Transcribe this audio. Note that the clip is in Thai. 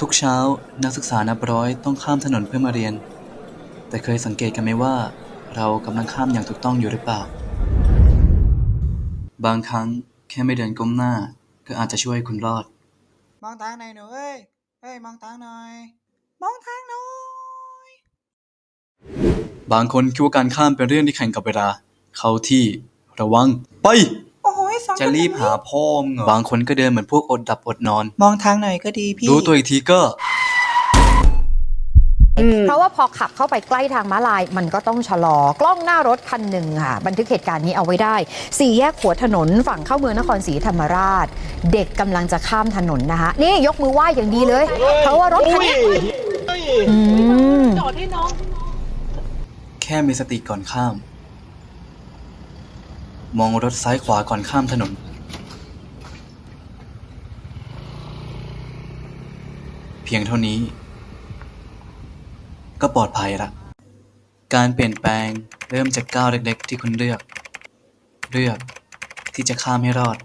ทุกเช้านักศึกษานับร้อยต้องข้ามถนนเพื่อมาเรียน แต่เคยสังเกตกันไหมว่า เรากำลังข้ามอย่างถูกต้องอยู่หรือเปล่า บางครั้งแค่ไม่เดินก้มหน้า ก็อาจจะช่วยให้คุณรอด มองทางหน่อยหนูเอ้ยเฮ้ยมองทางหน่อย มองทางหน่อย บางคนคิดว่าการข้ามเป็นเรื่องที่แข่งกับเวลา เข้าที่ระวังไปโอ้โหสอง จะรีบหาพ่อมงเหรอบางคนก็เดินเหมือนพวกอดดับอดนอน มองทางหน่อยก็ดีพี่ รู้ตัวอีกทีก็เพราะว่าพอขับเข้าไปใกล้ทางม้าลายมันก็ต้องชะลอกล้องหน้ารถคันหนึ่งค่ะ บันทึกเหตุการณ์นี้เอาไว้ได้ สี่แยกหัวถนนฝั่งเข้าเมืองนครศรีธรรมราช เด็กกำลังจะข้ามถนนนะคะ นี่ยกมือไหว้อย่างดีเลย เพราะว่ารถคันนี้อืมจอดให้น้อง แค่มีสติก่อนข้าม มองรถซ้ายขวาก่อนข้ามถนน เพียงเท่านี้ ก็ปลอดภัยละ การเปลี่ยนแปลงเริ่มจากก้าวเล็กๆ ที่คุณเลือก เลือกที่จะข้ามให้รอด